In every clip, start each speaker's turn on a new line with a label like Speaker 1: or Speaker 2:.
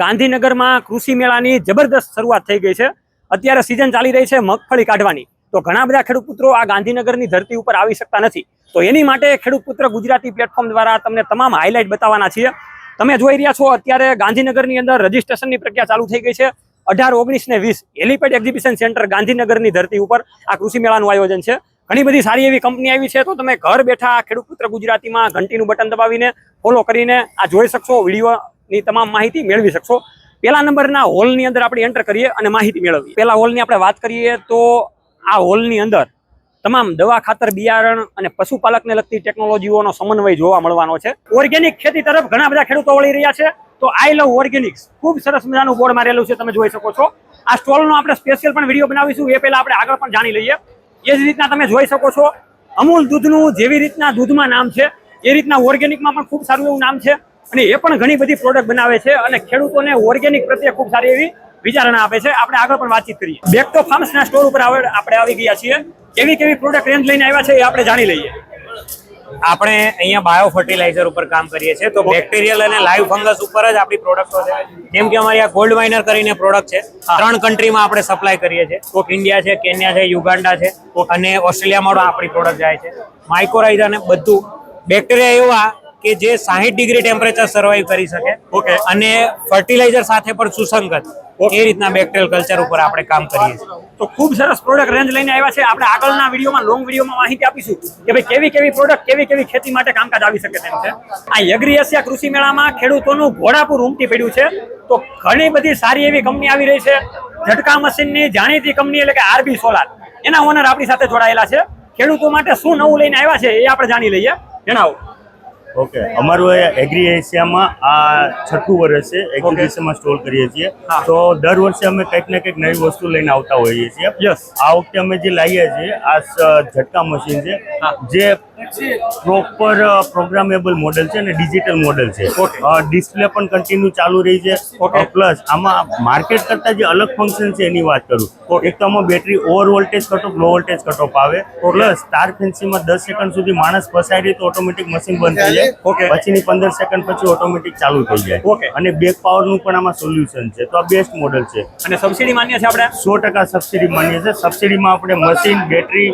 Speaker 1: ગાંધીનગરમાં કૃષિ મેળાની જબરદસ્ત શરૂઆત થઈ ગઈ છે. અત્યારે સિઝન ચાલી રહી છે મગફળી કાઢવાની. તો ઘણા બધા ખેડૂત પુત્રો આ ગાંધીનગરની ધરતી ઉપર આવી શકતા નથી. તો એની માટે ખેડૂત પુત્ર ગુજરાતી પ્લેટફોર્મ દ્વારા તમને તમામ હાઇલાઇટ બતાવવાના છીએ. તમે જોઈ રહ્યા છો અત્યારે ગાંધીનગરની અંદર રજીસ્ટ્રેશનની પ્રક્રિયા ચાલુ થઈ ગઈ છે. અઢાર, ઓગણીસ ને વીસ હેલિપેડ એક્ઝિબિશન સેન્ટર ગાંધીનગરની ધરતી ઉપર આ કૃષિ મેળાનું આયોજન છે. ઘણી બધી સારી એવી કંપની આવી છે. તો તમે ઘર બેઠા ખેડૂત પુત્ર ગુજરાતીમાં ઘંટીનું બટન દબાવીને ફોલો કરીને આ જોઈ શકશો. વિડીયોની તમામ માહિતી મેળવી શકશો. પહેલા નંબરના હોલની અંદર આપણે એન્ટર કરીએ અને માહિતી મેળવીએ. પહેલા હોલની આપણે વાત કરીએ તો આ હોલની અંદર તમામ દવા ખાતર, બિયારણ અને પશુપાલકને લગતી ટેકનોલોજીઓનો સમન્વય જોવા મળવાનો છે. ઓર્ગેનિક ખેતી તરફ ઘણા બધા ખેડૂતો વળી રહ્યા છે. તો આઈ લવ ઓર્ગેનિક્સ ખૂબ સરસ મજાનું બોર્ડ મારેલું છે, તમે જોઈ શકો છો. આ સ્ટોલનો આપણે સ્પેશિયલ પણ વીડિયો બનાવીશું. એ પહેલાં આપણે આગળ પણ જાણી લઈએ. એ જ રીતના તમે જોઈ શકો છો. અમૂલ દૂધનું જેવી રીતના દૂધમાં નામ છે. એ રીતના ઓર્ગેનિકમાં પણ ખૂબ સારું એવું નામ છે. અને એ પણ ઘણી બધી પ્રોડક્ટ બનાવે છે અને ખેડૂતોને ઓર્ગેનિક પ્રત્યે ખૂબ સારી એવી વિચારણા આપે છે. આપણે આગળ પણ વાતચીત કરીએ. બેક તો ફાર્મ્સના સ્ટોર ઉપર આપણે આવી ગયા છીએ. કેવી કેવી પ્રોડક્ટ રેન્જ લઈને આવ્યા છે એ આપણે જાણી લઈએ.
Speaker 2: આપણે અહીંયા બાયો ફર્ટિલાઇઝર ઉપર કામ કરીએ છીએ. તો બેક્ટેરિયલ અને લાઈવ ફંગસ ઉપર જ આપણી પ્રોડક્ટો છે. જેમ કે અમારી આ ગોલ્ડ માઇનર કરીને પ્રોડક્ટ છે. ત્રણ કન્ટ્રીમાં આપણે સપ્લાય કરીએ છીએ. ઇન્ડિયા છે કેન્યા છે યુગાન્ડા છે. અને ઓસ્ટ્રેલિયામાં આપણી પ્રોડક્ટ જાય છે. માઇક્રોરાઇઝર અને બધું બેક્ટેરિયા એવા કે જે સાહીઠ ડિગ્રી ટેમ્પરેચર સર્વાઈવ કરી શકે.
Speaker 1: ઓકે
Speaker 2: અને ફર્ટિલાઇઝર સાથે પણ સુસંગત. એ રીતના બેક્ટેરિયલ કલ્ચર ઉપર આપણે કામ કરીએ છીએ.
Speaker 1: તો ખૂબ સરસ પ્રોડક્ટ રેન્જ લઈને આવ્યા છે. આપણે આગળના વિડીયોમાં લોંગ વિડીયોમાં માહિતી આપીશું કે ભાઈ કેવી કેવી પ્રોડક્ટ કેવી કેવી ખેતી માટે કામકાજ આવી શકે તેમ છે. આ યગ્રી એશિયા કૃષિ મેળામાં ખેડૂતોનું ઘોડાપુર ઉમટી પડ્યું છે. તો ઘણી બધી સારી એવી કંપની આવી રહી છે. ઝટકા મશીનની જાણીતી કંપની એટલે કે આરબી સોલાર. એના ઓનર આપણી સાથે જોડાયેલા છે. ખેડૂતો માટે શું નવું લઈને આવ્યા છે એ આપણે જાણી લઈએ. જણાવો.
Speaker 3: ઓકે. અમારું એગ્રી એશિયામાં આ છઠ્ઠું વર્ષ છે. એગ્રી એશિયામાં સ્ટોલ કરીએ છીએ. તો દર વર્ષે અમે કંઈક ને કંઈક નવી વસ્તુ લઈને આવતા હોઈએ છીએ. આ વખતે અમે જે લાવીએ છીએ આ ઝટકા મશીન છે જે પ્રોપર પ્રોગ્રામેબલ મોડેલ છે અને ડિજિટલ મોડેલ છે. ડિસ્પ્લે પણ કન્ટિન્યુ ચાલુ રહી છે. પ્લસ આમાં માર્કેટ કરતાં જે અલગ ફંક્શન છે એની વાત કરું. એક તો આમાં battery over voltage કટો off low voltage cut off આવે પ્લસ તાર ફેન્સીમાં દસ સેકન્ડ સુધી માણસ ફસાઈ રહી તો ઓટોમેટિક મશીન બંધ થઈ
Speaker 1: જાય.
Speaker 3: જાય પછીની પંદર સેકન્ડ પછી ઓટોમેટિક ચાલુ થઈ જાય.
Speaker 1: ઓકે
Speaker 3: અને બેક પાવરનું પણ આમાં સોલ્યુશન છે. તો આ બેસ્ટ મોડેલ છે.
Speaker 1: અને સબસિડી માન્ય છે આપણે?
Speaker 3: સો ટકા સબસિડી માનીએ છીએ સબસિડીમાં આપણે machine battery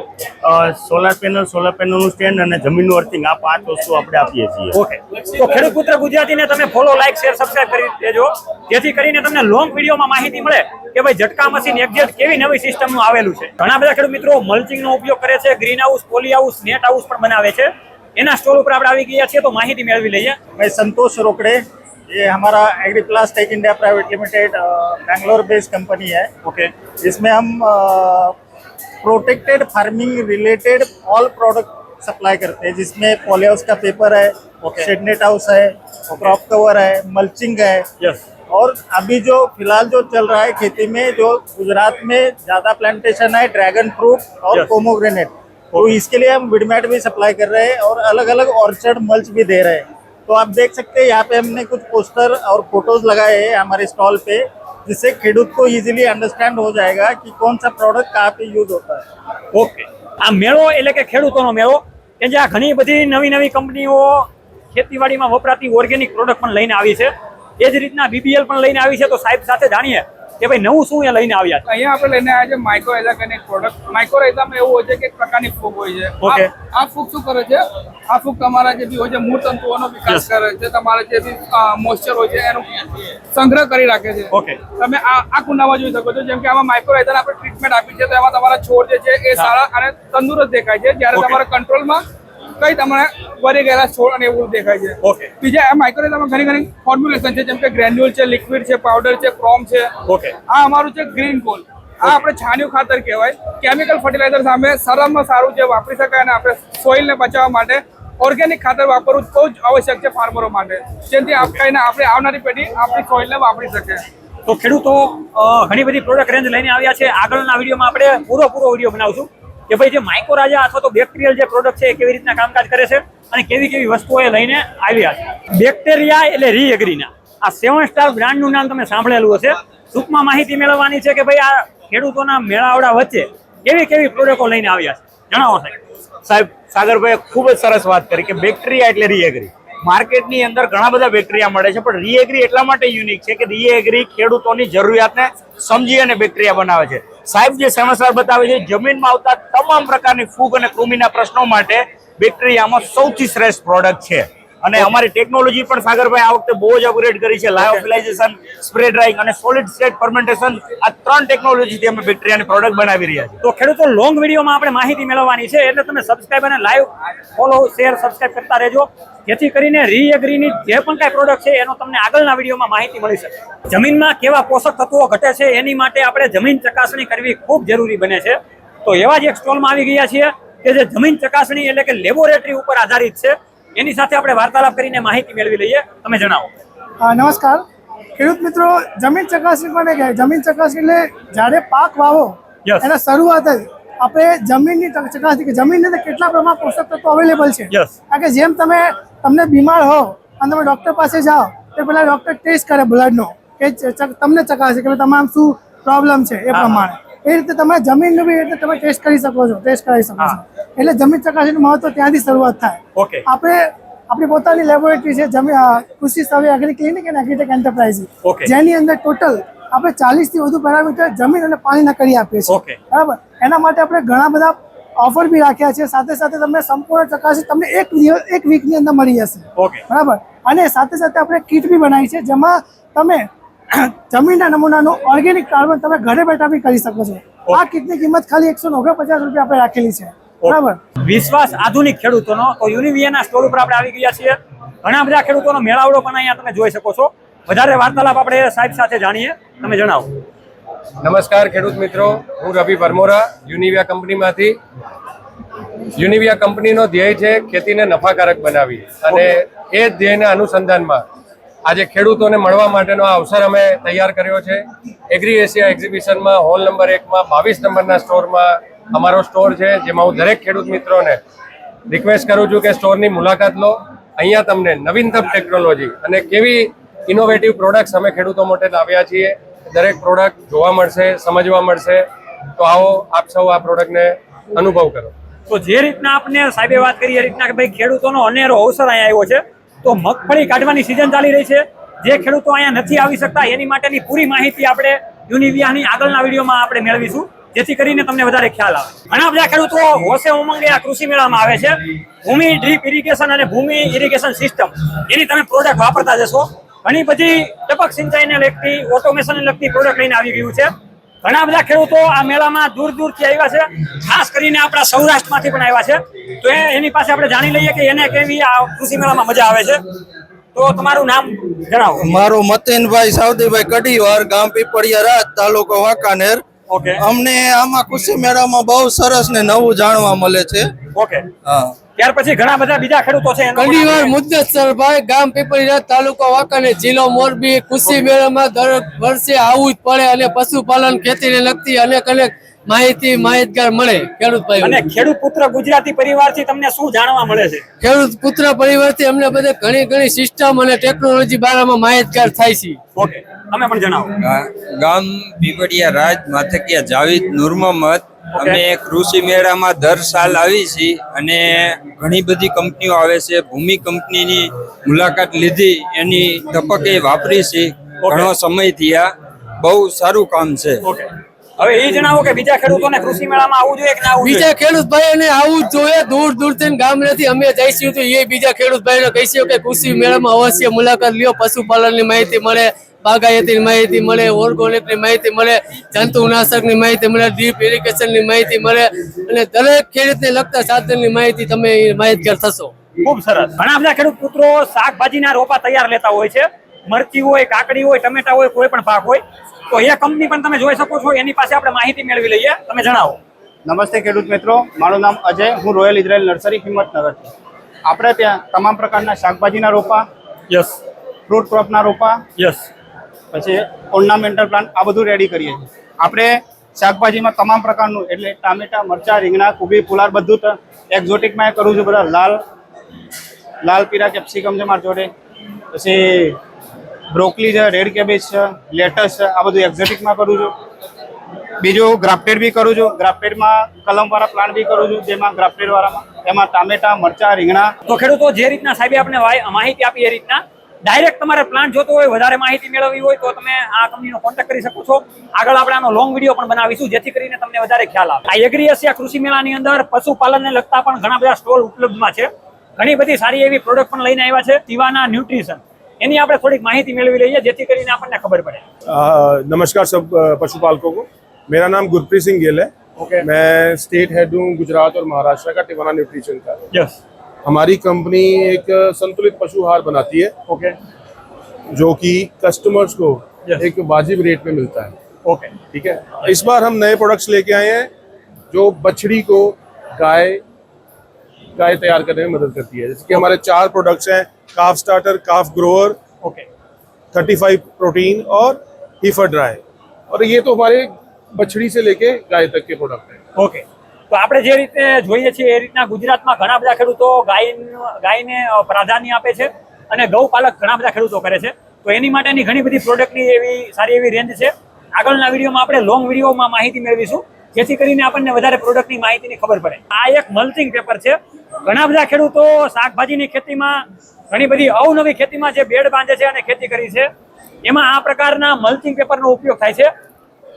Speaker 3: solar panel solar પેનલનું stand અને જમીનનું અર્થિંગ આ પાંચ વસ્તુ આપણે આપીએ છીએ
Speaker 1: ઓકે તો ખેડૂત પુત્ર ગુજરાતીને તમે ફોલો લાઈક શેર સબસ્ક્રાઇબ કરી દેજો જેથી કરીને તમને લોંગ વિડીયોમાં માહિતી મળે કે ભાઈ ઝટકા મશીન એક્ઝેક્ટ કેવી નવી સિસ્ટમનું આવેલું છે ઘણા બધા ખેડૂત મિત્રો મલ્ચિંગનો ઉપયોગ કરે છે green house poly house net house પણ બનાવે છે એના સ્ટોર ઉપર આપણે આવી ગયા છીએ તો માહિતી મેળવી લઈએ
Speaker 4: मैं संतोष रोकड़े ये हमारा agri plas tech India private limited Bangalore based company है
Speaker 1: ઓકે
Speaker 4: इसमें हम protected farming related all product supply करते हैं जिसमें पॉली हाउस का पेपर है
Speaker 1: Okay.
Speaker 4: शेडनेट हाउस है क्रॉप कवर है मल्चिंग है
Speaker 1: યસ
Speaker 4: और अभी जो फिलहाल जो चल रहा है खेती में जो गुजरात में ज्यादा प्लांटेशन है ड्रैगन फ्रूट और
Speaker 1: Yes.
Speaker 4: पोमोग्रेनेट तो इसके लिए हम विडमेट भी सप्लाई कर रहे हैं और अलग अलग ऑर्चर्ड मल्च भी दे रहे हैं तो आप देख सकते हैं यहाँ पे हमने कुछ पोस्टर और फोटोज लगाए हैं हमारे स्टॉल पे जिससे खेडूत को इजीली अंडरस्टैंड हो जाएगा कि कौन सा प्रोडक्ट कहाँ पे यूज होता है
Speaker 1: ઓકે આ મેળો એટલે કે ખેડૂતોનો મેળો કે જ્યાં ઘણી બધી નવી નવી કંપનીઓ ખેતીવાડીમાં વપરાતી ઓર્ગેનિક પ્રોડક્ટ પણ લઈને આવી છે. એ જ રીતના બીબીએલ પણ લઈને આવી છે. તો સાહેબ સાથે જાણીએ. કે ભાઈ નવું શું અહીંયા લઈને આવ્યા
Speaker 5: અહીંયા આપણે લઈને આવ્યા છે માઇક્રોએઝા કરીને એક પ્રોડક્ટ માઇક્રોએઝામાં એવું હોય છે કે એક પ્રકારની ફૂગ હોય છે. આ ફૂગ શું કરે છે? આ ફૂગ તમારા જે બી હોય છે મૂળ તંતુઓનો વિકાસ કરે છે તમારા જે બી મોઇસ્ચર હોય છે એનો સંગ્રહ કરી રાખે છે.
Speaker 1: ઓકે
Speaker 5: તમે આ આ કુંડામાં જોઈ શકો છો જેમ કે આમાં માઇક્રોએઝાને આપણે ટ્રીટમેન્ટ આપી છે તો એમાં તમારા છોડ જે છે એ સારા અને તંદુરસ્ત દેખાય છે. જ્યારે તમારા કંટ્રોલમાં કઈ તમને વરી ગયેલા છોડ અને એવું દેખાય છે?
Speaker 1: ઓકે
Speaker 5: બીજા આ માઇક્રોએઝામાં ઘણી ઘણી ફોર્મ્યુલેશન છે જેમ કે ગ્રેન્યુલ છે લિક્વિડ છે પાવડર છે ક્રોમ છે.
Speaker 1: ઓકે
Speaker 5: આ અમારું છે ગ્રીન કોલ આ આપણે છાણિયું ખાતર કહેવાય. કેમિકલ ફર્ટિલાઇઝર સામે સારામાં સારું જે વાપરી શકાય અને આપણે સોઇલને બચાવવા માટે ઓર્ગેનિક ખાતર વાપરવું બહુ જ આવશ્યક છે ફાર્મરો માટે. જેથી આપણે આપણે આવનારી પેઢી આપણી સોઇલને વાપરી શકે.
Speaker 1: તો ખેડૂતો ઘણી બધી પ્રોડક્ટ રેન્જ લઈને આવ્યા છે. આગળના વિડીયોમાં આપણે પૂરો પૂરો વીડિયો બનાવશું. કે ભાઈ જે માઇકોરાજા અથવા તો બેક્ટેરિયલ જે પ્રોડક્ટ છે એ કેવી રીતના કામકાજ કરે છે અને કેવી કેવી વસ્તુઓ એ લઈને આવ્યા છે. બેક્ટેરિયા એટલે રીએગ્રીના આ સેવન સ્ટાર બ્રાન્ડનું નામ તમે સાંભળેલું હશે. ટૂંકમાં માહિતી મેળવવાની છે કે ભાઈ આ ખેડૂતોના મેળાવડા વચ્ચે કેવી કેવી પ્રોડક્ટો લઈને આવ્યા છે. જણાવો સાહેબ.
Speaker 2: સાહેબ સાગરભાઈ ખૂબ જ સરસ વાત કરી કે બેક્ટેરિયા એટલે રીએગ્રી
Speaker 6: માર્કેટની અંદર ઘણા બધા બેક્ટેરિયા મળે છે, પણ રીએગ્રી એટલા માટે યુનિક છે કે રીએગ્રી ખેડૂતોની જરૂરિયાતને સમજી અને બેક્ટેરિયા બનાવે છે. સાહેબ, જે સમસ્યા બતાવે છે, જમીનમાં આવતા તમામ પ્રકારની ફૂગ અને કૃમિના પ્રશ્નો માટે બેક્ટેરિયામાં સૌથી શ્રેષ્ઠ પ્રોડક્ટ છે. અને અમારી ટેકનોલોજી પણ સાગરભાઈ આ વખતે બહુ જ અપગ્રેડ કરી છે. લાયોફિલાઇઝેશન સ્પ્રે ડ્રાઇંગ અને સોલિડ સ્ટેટ ફર્મેન્ટેશન આ ત્રણ ટેકનોલોજીથી અમે બેક્ટેરિયાની પ્રોડક્ટ બનાવી રહ્યા છીએ.
Speaker 1: તો ખેડૂતો લોંગ વિડીયોમાં આપણે માહિતી મેળવવાની છે. એટલે તમે સબસ્ક્રાઇબ અને લાઈવ ફોલો શેર સબસ્ક્રાઇબ કરતા રહેજો. જેથી કરીને રીએગ્રીની જે પણ કાંઈ પ્રોડક્ટ છે એનો તમને આગળના વિડીયોમાં માહિતી મળી શકે. જમીનમાં કેવા પોષક તત્વો ઘટે છે એની માટે આપણે જમીન ચકાસણી કરવી ખૂબ જરૂરી બને છે. તો એવા જ એક સ્ટોલમાં આવી ગયા છીએ કે જે જમીન ચકાસણી એટલે કે લેબોરેટરી ઉપર આધારિત છે. એની સાથે આપણે વાર્તાલાપ કરીને માહિતી મેળવી લઈએ. તમે જણાવો.
Speaker 7: નમસ્કાર. ખેડૂત મિત્રો જમીન ચકાસણી કોને કહેવાય જમીન ચકાસણી એટલે જ્યારે પાક વાવો. એના શરૂઆત જ આપણે જમીનની ચકાસણી કે જમીનની અંદર કેટલા પ્રમાણમાં પોષક તત્વો અવેલેબલ છે? કારણ કે જેમ તમે તમને બીમાર હો અને તમે ડૉક્ટર પાસે જાઓ તો પહેલાં ડૉક્ટર ટેસ્ટ કરે બ્લડનો કે તમને ચકાસે કે તમામ શું પ્રોબ્લેમ છે એ પ્રમાણે. એ રીતે તમે જમીનનું બી એટલે તમે ટેસ્ટ કરી શકો છો ટેસ્ટ કરાવી શકો છો. એટલે જમીન ચકાસણીનું મહત્વ ત્યાંથી શરૂઆત થાય.
Speaker 1: ઓકે.
Speaker 7: આપણે આપણી પોતાની લેબોરેટરી છે જમીન કૃષિ સર્વે એગ્રી ક્લિનિક અને એગ્રીટેક એન્ટરપ્રાઇઝ જેની અંદર ટોટલ આપણે ચાલીસથી વધુ પેરામીટર જમીન અને પાણીના કરી આપીએ છીએ. બરાબર? એના માટે આપણે ઘણા બધા ઓફર બી રાખ્યા છે. સાથે સાથે તમને સંપૂર્ણ ચકાસણી તમને એક એક વીકની અંદર મળી જશે. બરાબર? અને સાથે સાથે આપણે કીટ બી બનાવી છે જેમાં તમે જમીનના નમૂનાનું ઓર્ગેનિક કાર્બન તમે ઘરે બેઠા બી કરી શકો છો. આ કીટની કિંમત ખાલી એકસો ઓગણપચાસ રૂપિયા આપણે રાખેલી છે. બરાબર?
Speaker 1: વિશ્વાસ આધુનિક ખેડૂતોનો. તો યુનિવિયાના સ્ટોર ઉપર આપણે આવી ગયા છીએ. ઘણા બધા ખેડૂતોનો મેળાવડો પણ અહીંયા તમે જોઈ શકો છો. વધારે વાર્તાલાપ આપણે સાહેબ સાથે જાણીએ. તમે જણાવો.
Speaker 8: નમસ્કાર ખેડૂત મિત્રો. હું રવિ પરમોરા યુનિવિયા કંપનીમાંથી. યુનિવિયા કંપનીનો ધ્યેય છે ખેતીને નફાકારક બનાવી અને એ જ ધ્યેયના અનુસંધાનમાં આજે ખેડૂતોને મળવા માટેનો આ અવસર અમે તૈયાર કર્યો છે. એગ્રી એશિયા એક્ઝિબિશનમાં હોલ નંબર એકમાં બાવીસ નંબરના સ્ટોરમાં અમારો સ્ટોર છે, જેમાં હું દરેક ખેડૂત મિત્રોને રિક્વેસ્ટ કરું છું કે સ્ટોરની મુલાકાત લો. અહીંયા તમને નવીનતમ ટેકનોલોજી અને કેવી ઇનોવેટિવ પ્રોડક્ટ્સ અમે ખેડૂતો માટે લાવ્યા છીએ. દરેક પ્રોડક્ટ જોવા મળશે, સમજવા મળશે. તો આવો આપ સૌ આ પ્રોડક્ટને અનુભવ કરો.
Speaker 1: તો જે રીતના આપને સાહેબે વાત કરી, એ રીતના કે ભાઈ ખેડૂતોનો અનેરો અવસર અહીંયા આવ્યો છે. તો મગફળી કાઢવાની સિઝન ચાલી રહી છે. જે ખેડૂતો અહીંયા નથી આવી શકતા, એની માટેની પૂરી માહિતી આપણે યુનિવિયાની આગળના વિડીયોમાં આપણે મેળવીશું. જેથી કરીને તમને વધારે ખ્યાલ આવે. ઘણા બધા ખેડૂતો હોશે ઉમંગે આ કૃષિ મેળામાં આવે છે. ભૂમિ ડ્રીપ ઇરિગેશન અને ભૂમિ ઇરિગેશન સિસ્ટમ એની તમે પ્રોડક્ટ વાપરતા જશો. ઘણી બધી ટપક સિંચાઈને લગતી ઓટોમેશનને લગતી પ્રોડક્ટ લઈને આવી ગયું છે. ઘણા બધા ખેડૂતો આ મેળામાં દૂર દૂરથી આવ્યા છે. ખાસ કરીને આપણા સૌરાષ્ટ્રમાંથી પણ આવ્યા છે. તો એ એની પાસે આપણે જાણી લઈએ કે એને કેવી આ કૃષિ મેળામાં મજા આવે છે. તો તમારું નામ જણાવો.
Speaker 9: મારું મતીનભાઈ સાવદીભાઈ કડીવાર ગામ પીપળિયા રાજ તાલુકો વાંકાનેર.
Speaker 1: ઓકે.
Speaker 9: અમને આમાં કૃષિ મેળામાં બહુ સરસ ને નવું જાણવા મળે છે.
Speaker 1: ઓકે.
Speaker 9: હા.
Speaker 1: ત્યાર પછી ઘણા બધા બીજા ખેડૂતો છે આપણે-
Speaker 10: મુદ્દતસરભાઈ ગામ પીપળીરાજ તાલુકો વાંકાનેર જિલ્લો મોરબી કૃષિ મેળામાં દર વર્ષે આવવું જ પડે અને પશુપાલન ખેતીને લગતી અનેક અનેક માહિતી માહિતગાર મળે ખેડૂત
Speaker 1: અને
Speaker 10: ભાઈ
Speaker 1: ખેડૂત પુત્ર ગુજરાતી પરિવારથી તમને શું જાણવા મળે છે?
Speaker 10: ખેડૂત પુત્ર પરિવારથી અમને બધે ઘણી ઘણી સિસ્ટમ અને ટેકનોલોજી બારામાં માહિતગાર થાય છે.
Speaker 1: ઓકે તમે પણ જણાવો.
Speaker 11: ગામ પીપળિયા રાજ માથકિયા જાવીદ નૂર મોહમ્મદ અમે કૃષિ મેળામાં દર સાલ આવી છીએ અને ઘણી બધી કંપનીઓ આવે છે. ભૂમિ કંપનીની મુલાકાત લીધી એની ટપકે વાપરી છે. ઘણો સમય થયા. બહુ સારું કામ છે.
Speaker 1: ઓકે. હવે એ જણાવો કે બીજા ખેડૂતોને કૃષિ મેળામાં આવવું જોઈએ કે ના આવવું
Speaker 10: બીજા ખેડૂત ભાઈઓને આવું જ જોઈએ દૂર દૂરથી ગામડેથી અમે જઈશું તો એ બીજા ખેડૂત ભાઈઓને કહીશું કે કૃષિ મેળામાં અવશ્ય મુલાકાત લ્યો પશુપાલનની માહિતી મળે બાગાયતીની માહિતી મળે ઓર્ગોનિકની માહિતી મળે જંતુનાશકની માહિતી મળે ડીપ ઇરિગેશનની માહિતી મળે અને દરેક ખેડૂતને લગતા સાધનની માહિતી તમે માહિતગાર થશો.
Speaker 1: ખૂબ સરસ. ઘણા બધા ખેડૂત પુત્રો શાકભાજીના રોપા તૈયાર લેતા હોય છે. મરચી હોય કાકડી હોય ટમેટા હોય કોઈ પણ પાક હોય તો એ કંપની પણ તમે જોઈ શકો છો. એની પાસે આપણે માહિતી મેળવી લઈએ. તમે જણાવો.
Speaker 12: નમસ્તે ખેડૂત મિત્રો. મારું નામ અજય. હું રોયલ ઇઝરાયલ નર્સરી હિંમતનગરથી આપણે ત્યાં તમામ પ્રકારના શાકભાજીના રોપા
Speaker 1: યસ
Speaker 12: ફ્રૂટ ક્રોપના રોપા
Speaker 1: યસ
Speaker 12: પછી ઓર્નામેન્ટલ પ્લાન્ટ આ બધું રેડી કરીએ છીએ. આપણે શાકભાજીમાં તમામ પ્રકારનું એટલે ટામેટા મરચાં રીંગણા કુબી ફુલાર બધું એક્ઝોટિકમાં એ કરું છું. બધા લાલ લાલ પીળા કેપ્સિકમ છે મારી જોડે. પછી બ્રોકલી છે, રેડ કેબેજ છે, લેટસ છે, આ બધું એક્ઝોટિકમાં કરું છું. બીજું ગ્રાફ્ટેડ બી કરું છું. ગ્રાફ્ટેડમાં કલમવાળા પ્લાન્ટ બી કરું છું, જેમાં ગ્રાફ્ટેડ વાળામાં એમાં ટામેટા, મરચા, રીંગણા.
Speaker 1: તો ખેડૂતો, જે રીતના સાહેબે આપણે માહિતી આપી એ રીતના ડાયરેક્ટ તમારે પ્લાન્ટ જોતો હોય, વધારે માહિતી મેળવવી હોય, તો તમે આ કંપનીનો કોન્ટેક્ટ કરી શકો છો. આગળ આપણે આનો લોંગ વીડિયો પણ બનાવીશું, જેથી કરીને તમને વધારે ખ્યાલ આવે. આ એગ્રી એશિયા કૃષિ મેળાની અંદર પશુપાલનને લગતા પણ ઘણા બધા સ્ટોલ ઉપલબ્ધમાં છે. ઘણી બધી સારી એવી પ્રોડક્ટ પણ લઈને આવ્યા છે. તીવાના ન્યુટ્રિશન. એની આપણે થોડીક માહિતી મેળવી લઈએ જેથી કરીને આપણને ખબર પડે
Speaker 13: आ, नमस्कार सब अ, पशुपालकों को मेरा नाम गुरप्रीत सिंह गिल है
Speaker 1: ओके
Speaker 13: मैं स्टेट हेड हूँ गुजरात और महाराष्ट्र का टिवाना न्यूट्रिशन का
Speaker 1: યસ
Speaker 13: हमारी कंपनी एक संतुलित पशु आहार बनाती है
Speaker 1: ઓકે
Speaker 13: जो कि कस्टमर्स को
Speaker 1: Yes.
Speaker 13: एक वाजिब रेट में मिलता है
Speaker 1: ઓકે
Speaker 13: ठीक है इस बार हम नए प्रोडक्ट्स लेके आए हैं जो बछड़ी को गाय गाय तैयार करने में मदद करती है जैसे कि हमारे चार प्रोडक्ट्स हैं calf starter calf grower
Speaker 1: okay
Speaker 13: 35 protein और हीफर ड्राई और ये तो हमारे बछड़ी से लेके गाय तक के प्रोडक्ट हैं
Speaker 1: ઓકે તો આપણે જે રીતે જોઈએ છીએ એ રીતના ગુજરાતમાં ઘણા બધા ખેડૂતો ગાય ગાયને અ, પ્રાધાન્ય આપે છે અને ગૌપાલક ઘણા બધા ખેડૂતો કરે છે તો એની માટેની ઘણી બધી પ્રોડક્ટની એવી સારી એવી રેન્જ છે આગળના વિડીયોમાં આપણે લોંગ વિડીયોમાં માહિતી મેળવીશું જેથી કરીને આપણને વધારે પ્રોડક્ટની માહિતીની ખબર પડે. આ એક મલ્ચિંગ પેપર છે. ઘણા બધા ખેડૂતો શાકભાજીની ખેતીમાં ઘણી બધી અવનવી ખેતીમાં જે બેડ બાંધે છે અને ખેતી કરી છે એમાં આ પ્રકારના મલ્ચિંગ પેપરનો ઉપયોગ થાય છે.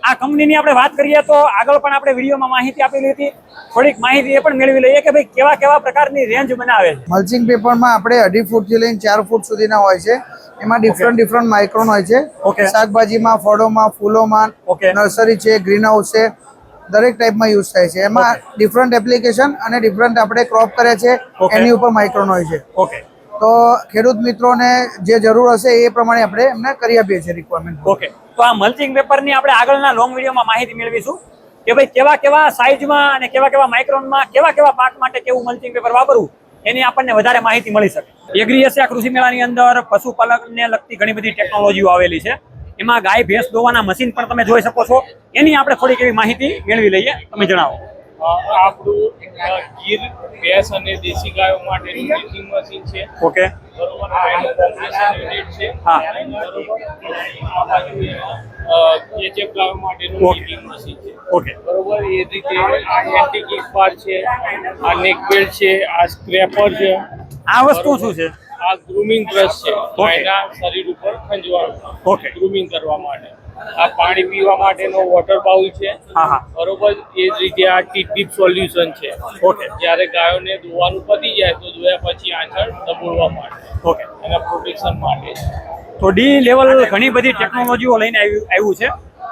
Speaker 1: આ કંપનીની આપણે વાત કરીએ તો આગળ પણ આપણે વિડીયોમાં માહિતી આપેલી હતી. થોડીક માહિતી એ પણ મેળવી લઈએ કે ભાઈ કેવા કેવા પ્રકારની રેન્જ બનાવે છે.
Speaker 14: મલ્ચિંગ પેપરમાં આપણે અઢી ફૂટથી લઈને ચાર ફૂટ સુધીના હોય છે. એમાં ડિફરન્ટ ડિફરન્ટ માઇક્રોન હોય છે. શાકભાજીમાં ફળોમાં ફૂલોમાં. નર્સરી છે ગ્રીન હાઉસ છે. દરેક ટાઈપમાં યુઝ થાય છે. એમાં ડિફરન્ટ એપ્લિકેશન અને ડિફરન્ટ આપણે ક્રોપ કરે છે. એની ઉપર માઇક્રોન હોય છે.
Speaker 1: ઓકે
Speaker 14: તો ખેડૂત મિત્રોને જે જરૂર હશે એ પ્રમાણે આપણે એમને કરી આપીએ છીએ રિક્વાયરમેન્ટ
Speaker 1: ઓકે તો આ મલ્ચિંગ પેપરની આપણે આગળના લોંગ વિડીયોમાં માહિતી મેળવીશું કે ભાઈ કેવા કેવા સાઇઝમાં અને કેવા કેવા માઇક્રોનમાં કેવા કેવા પાક માટે કેવું મલ્ચિંગ પેપર વાપરવું એની આપણને વધારે માહિતી મળી શકે. એગ્રી આ કૃષિ મેળાની અંદર પશુપાલનને લગતી ઘણી બધી ટેકનોલોજીઓ આવેલી છે. એમાં ગાય ભેંસ દોવાના મશીન પણ તમે જોઈ શકો છો. એની આપણે થોડીક એવી માહિતી મેળવી લઈએ. તમે જણાવો.
Speaker 15: આપણું ગીર ભેંસ અને દેશી ગાયો માટેનું મિલ્કિંગ મશીન છે.
Speaker 1: ઓકે.
Speaker 15: બરોબર. આ કોમ્પ્રેશન યુનિટ છે.
Speaker 1: હા.
Speaker 15: આ બાજુ કેચઅપ લાવવા માટેનું
Speaker 1: ઓકે.
Speaker 15: મિલ્કિંગ મશીન છે.
Speaker 1: ઓકે.
Speaker 15: બરોબર. એ રીતે આ એન્ટી કિક બાર છે. આ નેક બેલ્ટ છે. આ સ્ક્રેપર છે.
Speaker 1: આ વસ્તુ શું છે?
Speaker 15: આ ગ્રુમિંગ બ્રશ છે ગાયના શરીર ઉપર ખંજવાનું
Speaker 1: ઓકે.
Speaker 15: ગ્રુમિંગ કરવા માટે. આ પાણી પીવા માટેનો વોટર બાઉલ છે. બરોબર? એ જ રીતે આ ટીપ સોલ્યુશન છે.
Speaker 1: ઓકે
Speaker 15: જ્યારે ગાયોને ધોવાનું પતી જાય તો ધોયા પછી આંચળ દબોળવા માટે.
Speaker 1: ઓકે
Speaker 15: એના પ્રોટેક્શન માટે
Speaker 1: તો ડી લેવલ ઘણી બધી ટેકનોલોજીઓ લઈને આવ્યું આવ્યું છે.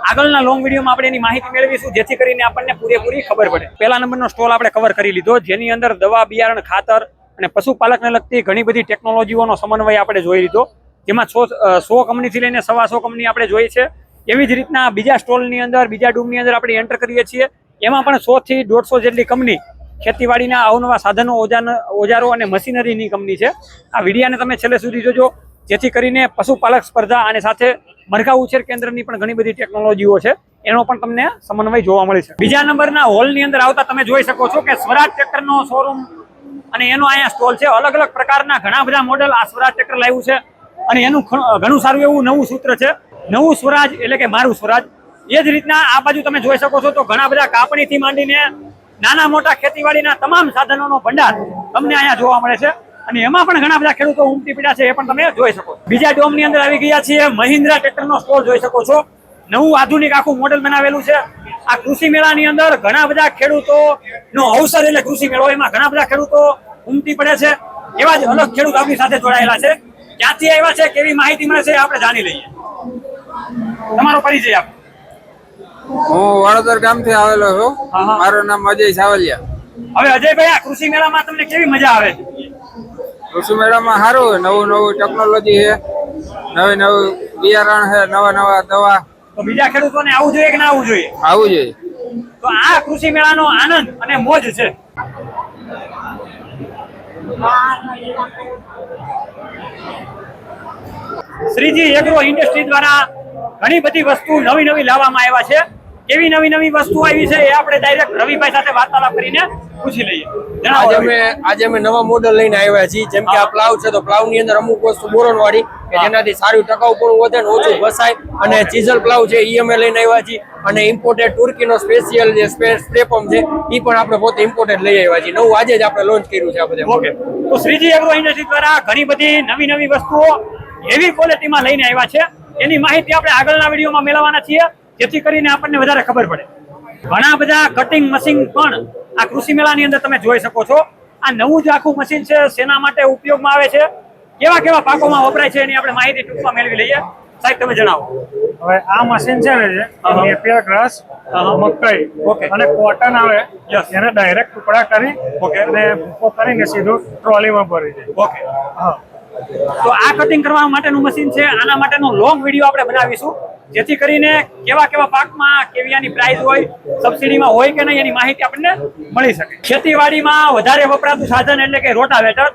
Speaker 1: આગળના લોંગ વિડીયોમાં આપણે એની માહિતી મેળવીશું જેથી કરીને આપણને પૂરેપૂરી ખબર પડે. પહેલા નંબરનો સ્ટોલ આપણે કવર કરી લીધો જેની અંદર દવા બિયારણ ખાતર અને પશુપાલકને લગતી ઘણી બધી ટેકનોલોજીઓનો સમન્વય આપણે જોઈ લીધો. જેમાં સો સો કંપનીથી લઈને સવા સો કંપની આપણે જોઈ છે. એવી જ રીતના બીજા સ્ટોલની અંદર, બીજા ડૂમની અંદર આપણે એન્ટર કરીએ છીએ. એમાં પણ સોથી દોઢસો જેટલી કંપની ખેતીવાડીના અવનવા સાધનો ઓજાર ઓજારો અને મશીનરીની કંપની છે. આ વિડીયાને તમે છેલ્લે સુધી જોજો. જેથી કરીને પશુપાલક સ્પર્ધા અને સાથે મરઘા ઉછેર કેન્દ્રની પણ ઘણી બધી ટેકનોલોજીઓ છે. એનો પણ તમને સમન્વય જોવા મળે છે. બીજા નંબરના હોલની અંદર આવતા તમે જોઈ શકો છો કે સ્વરાજ ટ્રેક્ટરનો શોરૂમ અને એનો અહીંયા સ્ટોલ છે. અલગ અલગ પ્રકારના ઘણા બધા મોડેલ આ સ્વરાજ ટ્રેક્ટર લાવ્યું છે. અને એનું ઘણું સારું એવું નવું સૂત્ર છે. નવું સ્વરાજ એટલે કે મારું સ્વરાજ. એ જ રીતના આ બાજુ તમે જોઈ શકો છો તો ઘણા બધા કાપણીથી માંડીને નાના મોટા ખેતીવાડીના તમામ સાધનોનો ભંડાર તમને અહીંયા જોવા મળે છે. અને એમાં પણ ઘણા બધા ખેડૂતો ઉમટી પડ્યા છે, એ પણ તમે જોઈ શકો. બીજા ડોમની અંદર આવી ગયા છીએ. મહિન્દ્રા ટ્રેક્ટરનો સ્ટોલ જોઈ શકો છો. નવું આધુનિક આખું મોડેલ બનાવેલું છે. આ કૃષિ મેળાની અંદર ઘણા બધા ખેડૂતો નો અવસર એટલે કૃષિ મેળો એમાં ઘણા બધા ખેડૂતો ઉમટી પડે છે. એવા જ અલગ ખેડૂત આપણી સાથે જોડાયેલા છે. ક્યાંથી આવ્યા છે કેવી માહિતી મળે છે આપણે જાણી લઈએ. તમારો પરિચય આપ.
Speaker 11: હું વડોદર ગામથી આવેલો છું. મારું નામ અજય સાવલિયા.
Speaker 1: હવે અજયભાઈ આ કૃષિ મેળામાં તમને કેવી મજા આવે?
Speaker 11: કૃષિ મેળામાં સારું નવું નવું ટેકનોલોજી છે. નવી નવી બિયારણ છે નવા નવા દવા
Speaker 1: તો બીજા ખેડૂતોને આવું જોઈએ કે ના આવવું જોઈએ?
Speaker 11: આવું જોઈએ.
Speaker 1: તો આ કૃષિ મેળાનો આનંદ અને મોજ છે. શ્રીજી એગ્રો ઇન્ડસ્ટ્રી દ્વારા ઘણી બધી વસ્તુ નવી નવી લાવવામાં આવ્યા છે. કેવી નવી નવી વસ્તુ આવી છે એ આપણે ડાયરેક્ટ રવિભાઈ સાથે વાર્તાલાપ કરીને પૂછી લઈએ.
Speaker 10: આજે અમે આજે અમે નવા મોડલ લઈને આવ્યા છીએ. જેમ કે આ પ્લાવ છે તો પ્લાવની અંદર અમુક વસ્તુ બોરોન વાળી કે જેનાથી સારું ટકાઉપણું વધે ને ઓછું ઘસાય અને ચીઝલ પ્લાવ છે ઈ અમે લઈને આવ્યા છીએ. અને ઇમ્પોર્ટેડ તુર્કીનો સ્પેશિયલ જે સ્ટેપમ છે એ પણ આપણે પોતે ઇમ્પોર્ટેડ લઈ આવ્યા છીએ. નવું આજે જ આપણે લોન્ચ કર્યું છે આ બધે
Speaker 1: ઓકે. તો શ્રીજી એગ્રો ઇન્ડસ્ટ્રી દ્વારા ઘણી બધી નવી નવી વસ્તુઓ એવી ક્વોલિટીમાં લઈને આવ્યા છે. એની માહિતી આપણે આગળના વિડીયોમાં મેળવવાના છીએ. જેથી કરીને આપણને વધારે ખબર પડે. ઘણા બધા કટિંગ મશીન પણ આ કૃષિ મેળાની અંદર તમે જોઈ શકો છો. આ નવું જ આખું મશીન છે શેના માટે ઉપયોગમાં આવે છે કેવા કેવા પાકોમાં વપરાય છે એની આપણે માહિતી ટૂંકમાં મેળવી લઈએ. સાહેબ તમે જણાવો.
Speaker 16: હવે આ મશીન છે ને નેપિયર ગ્રાસ મકાઈ.
Speaker 1: ઓકે.
Speaker 16: અને કોટન આવે. એને ડાયરેક્ટ ટુકડા કરી
Speaker 1: ઓકે.
Speaker 16: અને ભૂકો કરીને સીધું ટ્રોલીમાં ભરી દે.
Speaker 1: ઓકે.
Speaker 16: હા.
Speaker 1: તો આ કટિંગ કરવા માટેનું મશીન છે. આના માટેનો લોંગ વીડિયો આપણે બનાવીશું. જેથી કરીને કેવા કેવા પાકમાં કેવી આની પ્રાઇસ હોય સબસિડીમાં હોય કે નહીં એની માહિતી આપણને મળી શકે. ખેતીવાડીમાં વધારે વપરાતું સાધન એટલે કે રોટાવેટર.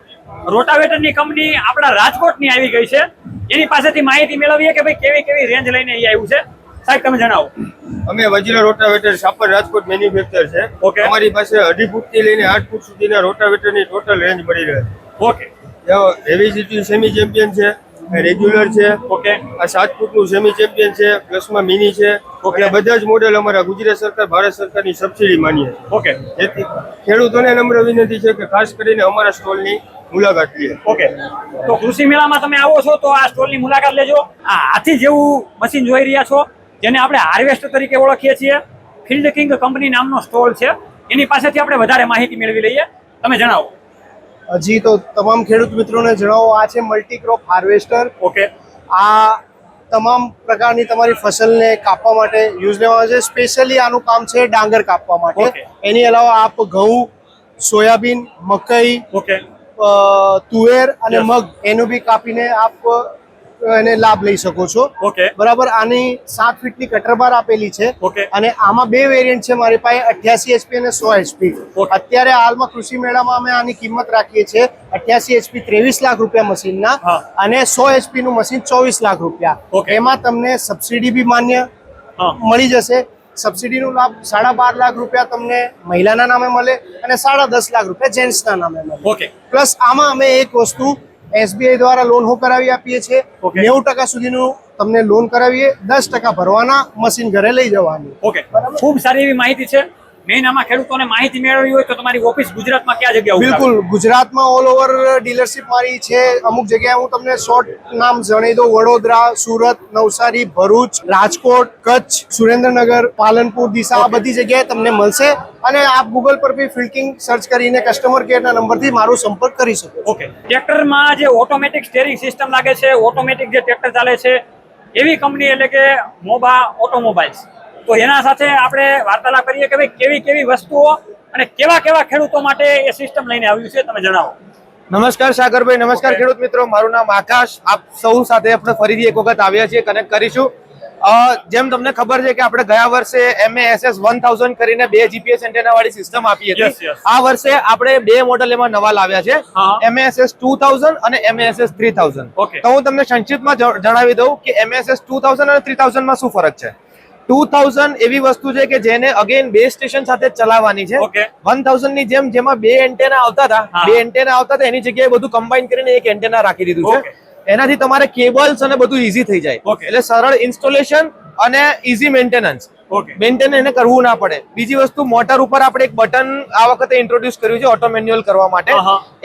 Speaker 1: રોટાવેટરની કંપની આપણા રાજકોટની આવી ગઈ છે. એની પાસેથી માહિતી મેળવીએ કે ભાઈ કેવી કેવી રેન્જ લઈને અહીં આવ્યું છે. સાહેબ તમે જણાવો.
Speaker 17: અમે વજ્ર રોટાવેટર સાપર રાજકોટ મેન્યુફેક્ચર છે.
Speaker 1: ઓકે.
Speaker 17: અમારી પાસે અઢી ફૂટથી લઈને આઠ ફૂટ સુધીના રોટાવેટરની ટોટલ રેન્જ મળી રહે
Speaker 1: okay
Speaker 17: heavy city semi champion છે રેગ્યુલર છે
Speaker 1: ઓકે.
Speaker 17: આ સાત ફૂટનું સેમી ચેમ્પિયન છે પ્લસમાં મિની છે.
Speaker 1: ઓકે.
Speaker 17: બધા જ મોડેલ અમારા ગુજરાત સરકાર ભારત સરકારની સબસિડી માનીએ છે
Speaker 1: ઓકે.
Speaker 17: જેથી ખેડૂતોને નમ્ર વિનંતી છે કે ખાસ કરીને અમારા સ્ટોલની મુલાકાત લે
Speaker 1: ઓકે. તો કૃષિ મેળામાં તમે આવો છો તો આ સ્ટોલની મુલાકાત લેજો. આ હાથી જેવું મશીન જોઈ રહ્યા છો જેને આપણે હાર્વેસ્ટર તરીકે ઓળખીએ છીએ. ફિલ્ડ કિંગ કંપની નામનો સ્ટોલ છે. એની પાસેથી આપણે વધારે માહિતી મેળવી લઈએ. તમે જણાવો.
Speaker 18: હજી તો તમામ ખેડૂત મિત્રોને જણાવો આ છે મલ્ટીક્રોપ હાર્વેસ્ટર
Speaker 1: ઓકે
Speaker 18: આ તમામ પ્રકારની તમારી ફસલને કાપવા માટે યુઝ લેવામાં આવે છે. સ્પેશિયલી આનું કામ છે ડાંગર કાપવા માટે. એની અલાવા આપ ઘઉં સોયાબીન મકઈ
Speaker 1: ઓકે
Speaker 18: તુવેર અને મગ એનું બી કાપીને આપ એને લાભ લઈ શકો છો.
Speaker 1: ઓકે.
Speaker 18: બરાબર આની સાત ફીટની કટર બાર આપેલી છે.
Speaker 1: ઓકે.
Speaker 18: અને આમાં બે વેરિયન્ટ છે મારી પાસે અઠ્યાસી એચપી અને સો એચપી. અત્યારે હાલમાં કૃષિ મેળામાં અમે આની કિંમત રાખીએ છીએ અઠ્યાસી એચપી ત્રેવીસ લાખ રૂપિયા મશીનના. અને સો એચપી નું મશીન ચોવીસ લાખ રૂપિયા. એમાં તમને સબસિડી બી માન્ય મળી જશે. સબસિડીનો લાભ સાડા બાર લાખ રૂપિયા તમને મહિલાના નામે મળે અને સાડા દસ લાખ રૂપિયા જેન્ટ્સના નામે મળે.
Speaker 1: ઓકે.
Speaker 18: પ્લસ આમાં અમે એક વસ્તુ એસબીઆઈ દ્વારા લોન હો કરાવી આપીએ છીએ. નેવું ટકા સુધીનું તમને લોન કરાવીએ. દસ ટકા ભરવાના મશીન ઘરે લઈ જવાનું.
Speaker 1: ઓકે ખૂબ સારી એવી માહિતી છે. મેઇન આમાં ખેડૂતોને માહિતી મેળવવી હોય તો તમારી ઓફિસ ગુજરાતમાં ક્યાં જગ્યા
Speaker 18: બિલકુલ ગુજરાતમાં ઓલ ઓવર ડીલરશીપ મારી છે. અમુક જગ્યાએ હું તમને શોર્ટ નામ જણાવી દઉં. વડોદરા સુરત નવસારી ભરૂચ રાજકોટ કચ્છ સુરેન્દ્રનગર પાલનપુર દિશા આ બધી જગ્યાએ તમને મળશે. અને આપ ગૂગલ પર બી ફિલ્કિંગ સર્ચ કરીને કસ્ટમર કેરના નંબરથી મારો સંપર્ક કરી શકો
Speaker 1: ઓકે ટ્રેક્ટરમાં જે ઓટોમેટિક સ્ટેરિંગ સિસ્ટમ લાગે છે ઓટોમેટિક જે ટ્રેક્ટર ચાલે છે એવી કંપની એટલે કે મોબા ઓટોમોબાઈલ્સ તો એના સાથે આપણે વાર્તાલાપ કરીએ કે ભાઈ કેવી કેવી વસ્તુઓ અને કેવા કેવા ખેડૂતો માટે એ સિસ્ટમ લઈને આવ્યું છે તમે જણાવો.
Speaker 16: નમસ્કાર સાગરભાઈ નમસ્કાર ખેડૂત મિત્રો. મારું નામ આકાશ. આપ સૌ સાથે આપણે ફરીથી એક વખત આવ્યા છીએ કનેક્ટ કરીશું. અ, જેમ તમને ખબર છે કે આપણે ગયા વર્ષે એમએએસએસ વન થાઉઝન્ડ કરીને બે જીપીએસ એન્ટેના વાળી સિસ્ટમ આપી હતી. આ વર્ષે આપણે બે મોડલ એમાં નવા લાવ્યા છે. એમએએસએસ ટુ થાઉઝન્ડ અને એમએએસએસ થ્રી થાઉઝન્ડ. તો હું તમને સંક્ષિપ્તમાં જણાવી દઉં કે એમએએસએસ ટુ થાઉઝન્ડ અને થ્રી થાઉઝન્ડમાં શું ફરક છે? ટુ થાઉઝન્ડ એવી વસ્તુ છે કે જેને અગેન બે સ્ટેશન સાથે ચલાવવાની છે. વન થાઉઝન્ડની જેમ જેમાં બે એન્ટેના આવતા હતા બે એન્ટેના આવતા હતા એની જગ્યાએ બધું કમ્બાઈન કરીને એક એન્ટેના રાખી દીધું છે. એનાથી તમારે કેબલ્સ અને બધું ઈઝી થઈ જાય. એટલે સરળ ઇન્સ્ટોલેશન અને ઈઝી મેન્ટેનન્સ મેન્ટેન એને કરવું ના પડે. બીજી વસ્તુ મોટર ઉપર આપણે એક બટન આ વખતે ઇન્ટ્રોડ્યુસ કર્યું છે ઓટો મેન્યુઅલ કરવા માટે.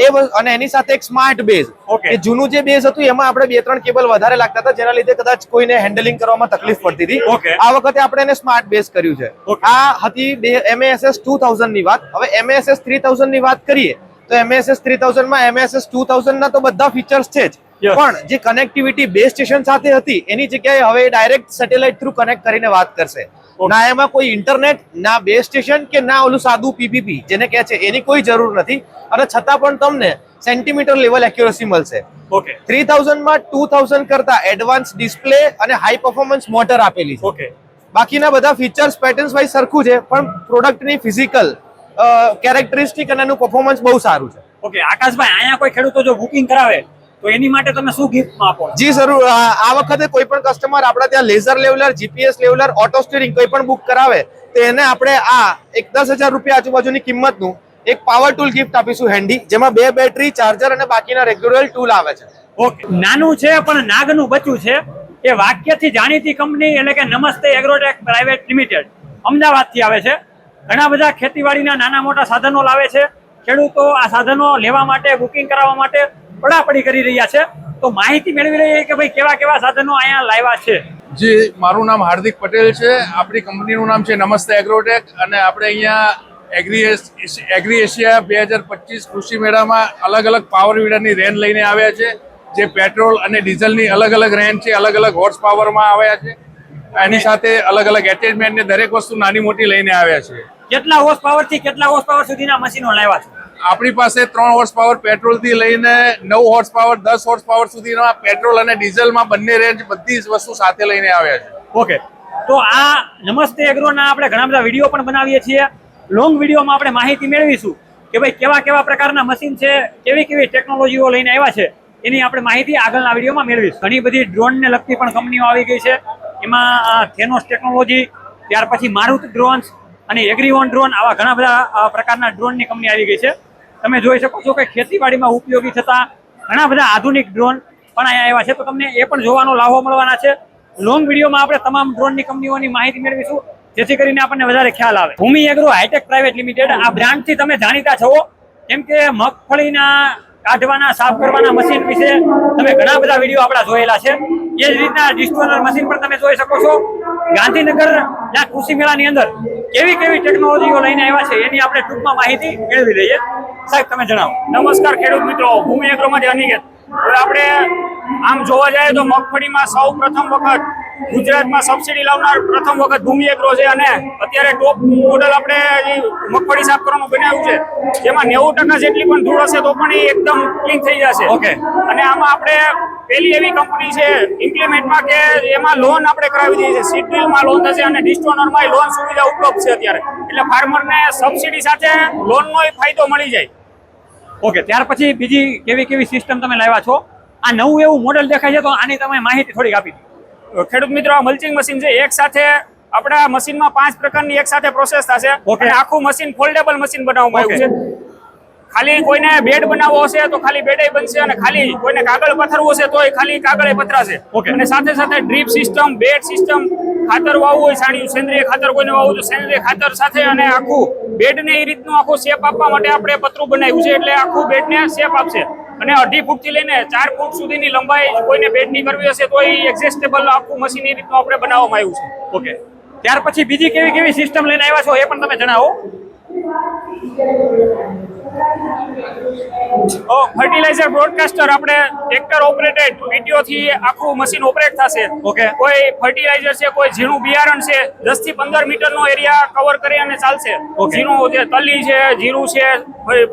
Speaker 16: એ અને એની સાથે એક સ્માર્ટ બેઝ કે જૂનું જે બેઝ હતું એમાં આપણે બે ત્રણ કેબલ વધારે લાગતા હતા જેના લીધે કદાચ કોઈને હેન્ડલિંગ કરવામાં તકલીફ પડતી હતી. આ વખતે આપણે એને સ્માર્ટ બેઝ કર્યું છે. આ હતી બે એમએસએસ ટુ થાઉઝન્ડની વાત. હવે એમએસએસ થ્રી થાઉઝન્ડની વાત કરીએ તો એમએસએસ થ્રી થાઉઝન્ડમાં એમએસએસ ટુ થાઉઝન્ડ ના તો બધા ફીચર્સ છે જ. પણ જે કનેક્ટિવિટી બે સ્ટેશન સાથે હતી એની જગ્યાએ હવે ડાયરેક્ટ સેટેલાઇટ થ્રુ કનેક્ટ કરીને વાત કરશે. ના એમાં કોઈ ઇન્ટરનેટ ના બે સ્ટેશન કે ના ઓલું સાદું પીપીપી જેને કહે છે એની કોઈ જરૂર નથી. અને છતાં પણ તમને સેન્ટીમીટર લેવલ એક્યુરસી મળશે.
Speaker 1: ઓકે
Speaker 16: થ્રી થાઉઝન્ડમાં ટુ થાઉઝન્ડ કરતા એડવાન્સ ડિસ્પ્લે અને હાઈ પરફોર્મન્સ મોટર આપેલી છે.
Speaker 1: ઓકે
Speaker 16: બાકીના બધા ફીચર્સ પેટર્ન્સ વાઇઝ સરખું છે પણ પ્રોડક્ટની ફિઝિકલ કેરેક્ટરિસ્ટિક અને એનું પરફોર્મન્સ બહુ સારું છે.
Speaker 1: ઓકે આકાશભાઈ અહીંયા કોઈ ખેડૂતો જો બુકિંગ કરાવે તો એની માટે તમે શું ગિફ્ટમાં આપો?
Speaker 16: જી આ આ વખતે કોઈ પણ કસ્ટમર આપણા ત્યાં laser leveller GPS leveller auto steering કોઈ પણ બુક કરાવે તો એને આપણે આ એક દસ હજાર રૂપિયા આજુબાજુની કિંમતનું એક પાવર ટૂલ ગિફ્ટ આપીશું હેન્ડી જેમાં બે બેટરી ચાર્જર અને બાકીના રેગ્યુલર ટૂલ આવે છે.
Speaker 1: ઓકે નાનું છે પણ નાગનું બચ્ચું છે. એ વાક્યથી જાણીતી કંપની એટલે કે નમસ્તે એગ્રોટેક પ્રાઇવેટ લિમિટેડ અમદાવાદથી આવે છે. ઘણા બધા ખેતીવાડીના નાના મોટા સાધનો લાવે છે. ખેડૂતો આ સાધનો લેવા માટે બુકિંગ કરાવવા માટે પડાપડી કરી રહ્યા છે. તો માહિતી મેળવી રહી કે ભાઈ કેવા કેવા સાધનો અહીંયા લાવ્યા છે.
Speaker 19: જી મારું નામ હાર્દિક પટેલ છે. આપણી કંપનીનું નામ છે નમસ્તે એગ્રોટેક અને આપણે અહીંયા એગ્રી એગ્રી એશિયા બે હજાર પચીસ કૃષિ મેળામાં અલગ અલગ પાવર વીડરની રેન લઈને આવ્યા છે જે પેટ્રોલ અને ડીઝલની અલગ અલગ રેન છે અલગ અલગ હોર્સ પાવરમાં આવ્યા છે. એની સાથે અલગ અલગ એટેચમેન્ટ ને દરેક વસ્તુ નાની મોટી લઈને આવ્યા છે.
Speaker 1: કેટલા હોર્સ પાવરથી કેટલા હોર્સ પાવર સુધીના મશીનો લાવ્યા છે?
Speaker 19: આપણી પાસે ત્રણ હોર્સ પાવર પેટ્રોલથી લઈને નવ હોર્સ પાવર દસ હોર્સ પાવર સુધીના પેટ્રોલ અને ડીઝલમાં બંને રેન્જ બધી જ વસ્તુ સાથે લઈને આવ્યા છે.
Speaker 1: ઓકે. તો આ નમસ્તે એગ્રોના આપણે ઘણા બધા વીડિયો પણ બનાવીએ છીએ. લોંગ વિડીયોમાં આપણે માહિતી મેળવીશું કે ભાઈ કેવા કેવા પ્રકારના મશીન છે, કેવી કેવી ટેકનોલોજીઓ લઈને આવ્યા છે. એની આપણે માહિતી આગળના વિડીયોમાં મેળવીશું. ઘણી બધી ડ્રોનને લગતી પણ કંપનીઓ આવી ગઈ છે. એમાં થેનોસ ટેકનોલોજી ત્યાર પછી મારુત ડ્રોન્સ અને એગ્રીઓન ડ્રોન આવા ઘણા બધા પ્રકારના ડ્રોનની કંપની આવી ગઈ છે. તમે જોઈ શકો છો કે ખેતીવાડીમાં ઉપયોગી થતા ઘણા બધા આધુનિક ડ્રોન પણ અહીંયા આવ્યા છે. તો તમને એ પણ જોવાનો લાભો મળવાના છે. લોંગ વિડીયોમાં આપણે તમામ ડ્રોનની કંપનીઓની માહિતી મેળવીશું. જેથી કરીને આપણને વધારે ખ્યાલ આવે. Bhoomi agro hitech private limited, આ બ્રાન્ડથી તમે જાણીતા છો. કેમ કે મગફળીના કાઢવાના, સાફ કરવાના મશીન વિશે તમે ઘણા બધા વીડિયો આપણા જોયેલા છે. એ જ રીતના ડિસ્ટોનર મશીન પણ તમે જોઈ શકો છો. ગાંધીનગર ના કૃષિ મેળાની અંદર કેવી કેવી ટેકનોલોજીઓ લઈને આવ્યા છે એની આપણે ટૂંકમાં માહિતી મેળવી લઈએ. સાહેબ, તમે જણાવો.
Speaker 3: નમસ્કાર ખેડૂત મિત્રો. ભૂમિ એગ્રોમાંથી અનિકેત. હવે આપણે આમ જોવા જઈએ તો મગફળીમાં સૌ પ્રથમ વખત ગુજરાતમાં સબસિડી લાવનાર પ્રથમ વખત ભૂમિ એગ્રો છે અને અત્યારે ટોપ મોડલ આપણે મગફળી સાફ કરવાનું બનાવ્યું છે જેમાં નેવું ટકા જેટલી પણ ધૂળ હશે તો પણ એ એકદમ ક્લીન થઈ જશે.
Speaker 1: ઓકે
Speaker 3: અને આમાં આપણે પેલી એવી કંપની છે ઇમ્પ્લિમેન્ટમાં કે એમાં લોન આપણે કરાવી દઈએ છીએ. સીડ ડ્રીલમાં લોન થશે અને ડિસ્ટોનરમાં લોન સુવિધા ઉપલબ્ધ છે અત્યારે. એટલે ફાર્મરને સબસિડી સાથે લોનનો ફાયદો મળી જાય.
Speaker 1: ઓકે ત્યાર પછી બીજી કેવી કેવી સિસ્ટમ તમે લાવ્યા છો? આ નવું એવું મોડેલ દેખાય છે તો આની તમે માહિતી થોડીક આપી દો.
Speaker 3: ખેડૂત મિત્રો આ મલ્ચિંગ મશીન છે એક સાથે આપણા મશીનમાં પાંચ પ્રકારની એક સાથે પ્રોસેસ થશે. આખું મશીન ફોલ્ડેબલ મશીન બનાવવામાં આવ્યું છે. ખાલી કોઈને બેડ બનાવવો હશે તો ખાલી બેડ બનશે અને ખાલી કોઈને કાગળ પથરવું હશે તોય ખાલી કાગળે પથરાશે. અને સાથે સાથે ડ્રીપ સિસ્ટમ બેડ સિસ્ટમ ખાતર વાવવું હોય સાણી સેન્દ્રિય ખાતર કોઈને વાવવું તો સેન્દ્રિય ખાતર સાથે અને આખું બેડને એ રીતનું આખું શેપ આપવા માટે આપણે પતરું બનાવ્યું છે એટલે આખું બેડને શેપ આપશે. અને અઢી ફૂટથી લઈને ચાર ફૂટ સુધીની લંબાઈ કોઈને બેડની કરવી હશે તો એ એક્ઝેસ્ટેબલ આખું મશીન એ રીતનું આપણે બનાવવામાં આવ્યું છે.
Speaker 1: ઓકે ત્યાર પછી બીજી કેવી કેવી સિસ્ટમ લઈને આવ્યા છો એ પણ તમે જણાવો.
Speaker 3: ફર્ટિલાઇઝર બ્રોડકાસ્ટર આપણે ટ્રેક્ટર ઓપરેટેડ પીટીઓ થી આખું મશીન ઓપરેટ થશે.
Speaker 1: ઓકે
Speaker 3: કોઈ ફર્ટિલાઇઝર છે કોઈ ઝીણું બિયારણ છે 10 થી 15 મીટર નો એરિયા કવર કરી અને ચાલશે. ઝીણું જે તલી છે જીરું છે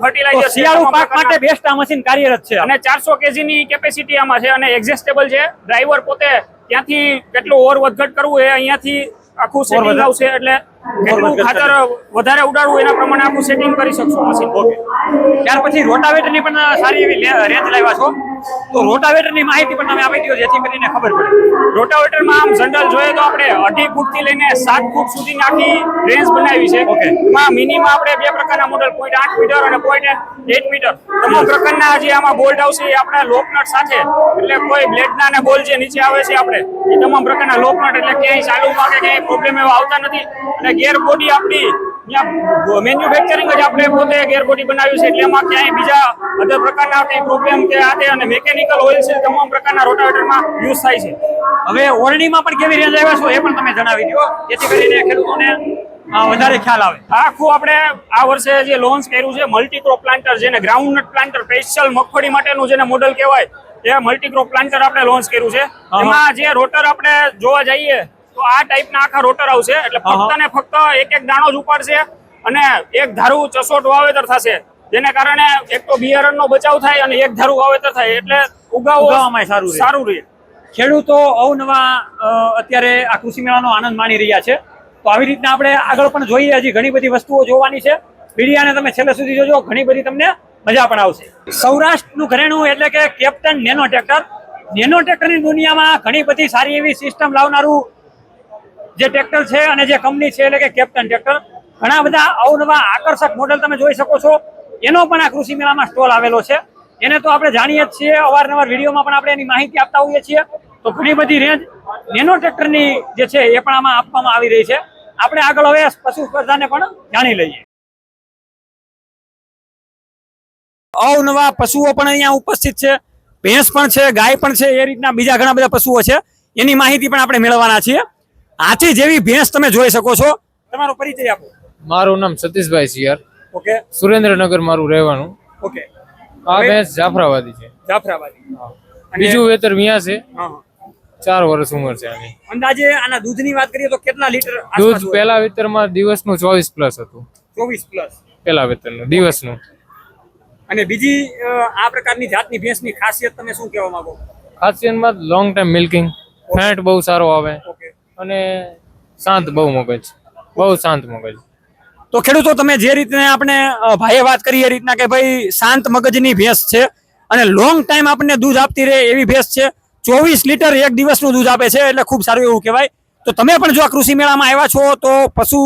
Speaker 3: ફર્ટિલાઇઝર
Speaker 1: શિયાળુ પાક માટે બેસ્ટ આ મશીન કાર્યરત છે.
Speaker 3: અને ચારસો કેજી ની કેપેસિટી આમાં છે અને એડજસ્ટેબલ છે. ડ્રાઈવર પોતે ત્યાંથી કેટલું ઓવર વધઘટ કરવું એ અહીંયાથી આખું સેટિંગ આવશે એટલે કેટલું ખાતર વધારે ઉડાડવું એના પ્રમાણે આખું સેટિંગ કરી શકશો મશીન
Speaker 1: ઓકે ત્યાર પછી રોટાવેટરની પણ સારી એવી રેન્જ લાવ્યા છો. તો રોટાવેટરની માહિતી પણ તમે આપી દો જેથી કરીને ખબર પડે.
Speaker 3: રોટાવેટરમાં આમ જનરલ જોઈએ તો આપણે અઢી ફૂટથી લઈને સાત ફૂટ સુધીની આખી રેન્જ બનાવી છે.
Speaker 1: ઓકે
Speaker 3: એમાં મિનિમમ આપણે બે પ્રકારના મોડલ પોઈન્ટ આઠ મીટર અને પોઈન્ટ એટ મીટર તમામ પ્રકારના જે આમાં બોલ્ટ આવશે એ આપણા લોકનટ સાથે એટલે કોઈ બ્લેડના અને બોલ જે નીચે આવે છે આપણે એ તમામ પ્રકારના લોકનટ એટલે ક્યાંય ચાલુમાં કે ક્યાંય પ્રોબ્લેમ એવા આવતા નથી. અને ગેર બોડી આપણી મેન્યુફેક્ચરિંગ જ આપણે પોતે ગેર બોડી બનાવ્યું છે એટલે એમાં ક્યાંય બીજા અધર પ્રકારના કંઈ પ્રોબ્લેમ કે આ અને મેકેનિકલ ઓઇલ છે તમામ પ્રકારના રોટાવેટરમાં યુઝ થાય છે.
Speaker 1: હવે ઓરણીમાં પણ કેવી રેન્જ આવ્યા છો એ પણ તમે જણાવી દો. જેથી કરીને ખેડૂતોને વધારે ખ્યાલ આવે.
Speaker 3: આખું આપણે આ વર્ષે જે લોન્ચ કર્યું છે મલ્ટીક્રોપ પ્લાન્ટર જેને ગ્રાઉન્ડનટ પ્લાન્ટર સ્પેશિયલ મગફળી માટેનું જેને મોડલ કહેવાય એ મલ્ટીક્રોપ પ્લાન્ટર આપણે લોન્ચ કર્યું છે. એમાં જે રોટર આપણે જોવા જઈએ તો આ ટાઈપના આખા રોટર આવશે. એટલે. ફક્ત ને ફક્ત એક એક દાણો જ ઉપાડશે અને એક ધારું ચસોટ વાવેતર થશે. જેને કારણે એક તો બિયારણનો બચાવ થાય અને એક ધારું વાવેતર થાય એટલે ઉગાવો
Speaker 1: સારું
Speaker 3: સારું રહે.
Speaker 1: ખેડૂતો અવનવા અત્યારે આ કૃષિ મેળાનો આનંદ માણી રહ્યા છે. તો આવી રીતના આપણે આગળ પણ જોઈએ હજી ઘણી બધી વસ્તુઓ જોવાની છે. મીડિયાને તમે છેલ્લે સુધી જોજો ઘણી બધી તમને મજા પણ આવશે. સૌરાષ્ટ્રનું ઘરેણું એટલે કે કેપ્ટન નેનો ટ્રેક્ટર. નેનો ટ્રેક્ટરની દુનિયામાં ઘણી બધી સારી એવી સિસ્ટમ લાવનારું જે ટ્રેક્ટર છે અને જે કંપની છે એટલે કે કેપ્ટન ટ્રેક્ટર. ઘણા બધા અવનવા આકર્ષક મોડેલ તમે જોઈ શકો છો. એનો પણ આ કૃષિ મેળામાં સ્ટોલ આવેલો છે. એને તો આપણે જાણીએ જ છીએ, અવારનવાર વિડીયોમાં પણ આપણે એની માહિતી આપતા હોઈએ છીએ. તો ઘણી બધી રેન્જ નેનો ટ્રેક્ટરની જે છે એ પણ આમાં આપવામાં આવી રહી છે. આપણે આગળ હવે પશુ સ્પર્ધાને પણ જાણી લઈએ. અવનવા પશુઓ પણ અહીંયા ઉપસ્થિત છે. ભેંસ પણ છે, ગાય પણ છે, એ રીતના બીજા ઘણા બધા પશુઓ છે. એની માહિતી પણ આપણે મેળવવાના છીએ. હાથી જેવી ભેંસ તમે જોઈ શકો છો. તમારો પરિચય આપો.
Speaker 20: મારું નામ સતીશભાઈ સિયાર
Speaker 1: ઓકે.
Speaker 20: સુરેન્દ્રનગર મારું રહેવાનું.
Speaker 1: ઓકે.
Speaker 20: આ ભેંસ જાફરાબાદી છે.
Speaker 1: જાફરાબાદી.
Speaker 20: બીજું વેતર મિયા છે. ચાર વર્ષ ઉંમર છે આની.
Speaker 1: અંદાજે આના દૂધની વાત કરીએ તો કેટલા લીટર
Speaker 20: દૂધ પહેલા વેતરમાં દિવસનું ચોવીસ પ્લસ હતું.
Speaker 1: ચોવીસ પ્લસ.
Speaker 20: પહેલા વેતરનું દિવસનું.
Speaker 1: અને બીજી આ પ્રકારની જાતની ભેંસની ખાસિયત તમે શું કહેવા માંગો?
Speaker 20: ખાસિયતમાં લોંગ ટાઈમ મિલ્કિંગ ફેટ બહુ સારો આવે. અને શાંત બહુ મગજ. બહુ શાંત મગજ.
Speaker 1: તો ખેડૂતો, તમે જે રીતને આપણે ભાઈએ વાત કરી એ રીતના કે ભાઈ શાંત મગજની ભેંસ છે અને લોંગ ટાઈમ આપણને દૂધ આપતી રહે એવી ભેંસ છે. ચોવીસ લીટર એક દિવસનું દૂધ આપે છે, એટલે ખૂબ સારું એવું કહેવાય. તો તમે પણ જો આ કૃષિ મેળામાં આવ્યા છો, તો પશુ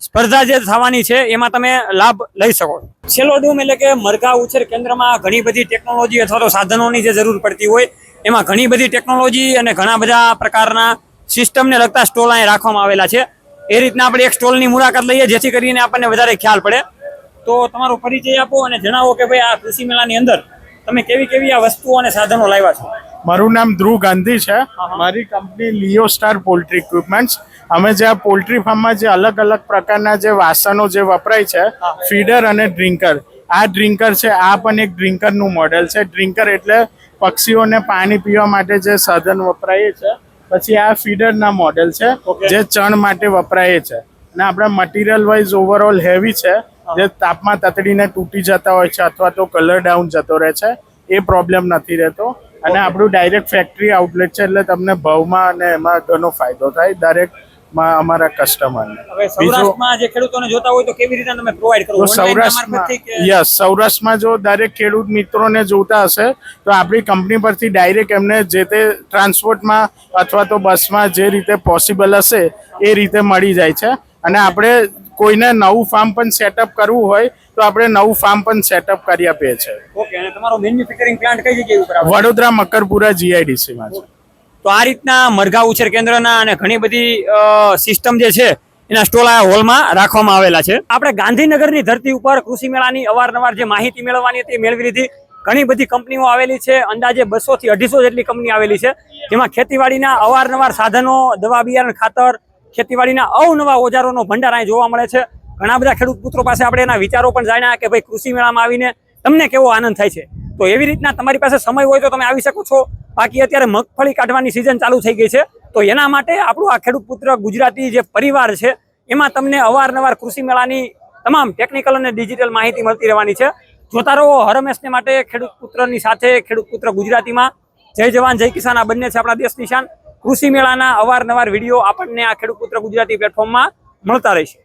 Speaker 1: સ્પર્ધા જે થવાની છે, એમાં તમે લાભ લઈ શકો. છેલ્લો ડૂમ એટલે કે મરઘા ઉછેર કેન્દ્રમાં ઘણી બધી ટેકનોલોજી અથવા તો સાધનોની જે જરૂર પડતી હોય, એમાં ઘણી બધી ટેકનોલોજી અને ઘણા બધા પ્રકારના સિસ્ટમને લગતા સ્ટોલ અહીં રાખવામાં આવેલા છે. એ રીતના આપણે એક સ્ટોલની મુલાકાત લઈએ જેથી કરીને આપણને વધારે ખ્યાલ પડે. તો તમારો પરિચય આપો અને જણાવો કે ભાઈ આ કૃષિ મેળાની અંદર તમે કેવી કેવી આ વસ્તુઓ અને સાધનો લાવ્યા છો?
Speaker 21: મારું નામ ધ્રુવ ગાંધી છે. મારી company Leo Star poultry equipments. અમે જે આ પોલ્ટ્રી ફાર્મમાં જે અલગ અલગ પ્રકારના જે વાસણો જે વપરાય છે ફીડર અને ડ્રિંકર. આ ડ્રિંકર છે આ પણ એક ડ્રિંકરનું મોડેલ છે. ડ્રિંકર એટલે પક્ષીઓને પાણી પીવા માટે જે સાધન વપરાય છે. પછી આ ફીડરના મોડેલ છે જે ચણ માટે વપરાય છે. અને આપણા મટીરિયલ વાઇઝ ઓવરઓલ હેવી છે જે તાપમાં તતડીને તૂટી જતા હોય છે અથવા તો કલર ડાઉન જતો રહે છે એ પ્રોબ્લેમ નથી રહેતો. અને આપણું ડાયરેક્ટ ફેક્ટરી આઉટલેટ છે એટલે તમને ભાવમાં અને એમાં ઘણો ફાયદો થાય. દરેક અમારા કસ્ટમરને
Speaker 1: હવે સૌરાષ્ટ્રમાં જે ખેડૂતોને જોતા હોય તો કેવી રીતે તમે પ્રોવાઈડ કરો?
Speaker 21: તો
Speaker 1: Online ના
Speaker 21: સૌરાષ્ટ્રમાં યસ સૌરાષ્ટ્રમાં જો દરેક ખેડૂત મિત્રોને જોતા હશે તો આપણી કંપની પરથી ડાયરેક્ટ એમને જે તે ટ્રાન્સપોર્ટમાં અથવા તો બસમાં જે રીતે પોસિબલ હશે એ રીતે મળી જાય છે. અને આપણે કોઈને નવું ફાર્મ પણ સેટઅપ કરવું હોય તો આપણે નવું ફાર્મ પણ સેટઅપ કરી આપીએ છીએ.
Speaker 1: ઓકે અને તમારો મેન્યુફેક્ચરિંગ પ્લાન્ટ કઈ જગ્યાએ ઉપર
Speaker 21: વડોદરા મકરપુરા જીઆઈડીસીમાં છે.
Speaker 1: તો આ રીતના મરઘા ઉછેર કેન્દ્રના અને ઘણી બધી સિસ્ટમ જે છે, એના સ્ટોલ હોલમાં રાખવામાં આવેલા છે. આપણે ગાંધીનગરની ધરતી ઉપર કૃષિ મેળાની અવારનવાર જે માહિતી મેળવવાની હતી, મેળવી લીધી, ઘણી બધી કંપનીઓ આવેલી છે, અંદાજે બસો થી અઢીસો જેટલી કંપની આવેલી છે. જેમાં ખેતીવાડીના અવારનવાર સાધનો, દવા બિયારણ ખાતર, ખેતીવાડીના અવનવા ઓજારોનો ભંડાર અહીં જોવા મળે છે. ઘણા બધા ખેડૂત પુત્રો પાસે આપણે એના વિચારો પણ જાણ્યા કે ભાઈ કૃષિ મેળામાં આવીને તમને કેવો આનંદ થાય છે? તો એવી રીતના તમારી પાસે સમય હોય તો તમે આવી શકો છો. બાકી અત્યારે મગફળી કાઢવાની સિઝન ચાલુ થઈ ગઈ છે. તો એના માટે આપણું આ ખેડૂત પુત્ર ગુજરાતી જે પરિવાર છે, એમાં તમને અવારનવાર કૃષિ મેળાની તમામ ટેકનિકલ અને ડિજિટલ માહિતી મળતી રહેવાની છે. જોતા રહો, હરમેશને માટે ખેડૂત પુત્રની સાથે ખેડૂત પુત્ર ગુજરાતીમાં. જય જવાન, જય કિસાન, આ બંને છે આપણા દેશ નિશાન કૃષિ મેળાના અવારનવાર વીડિયો આપણને આ ખેડૂત પુત્ર ગુજરાતી પ્લેટફોર્મમાં મળતા રહેશે.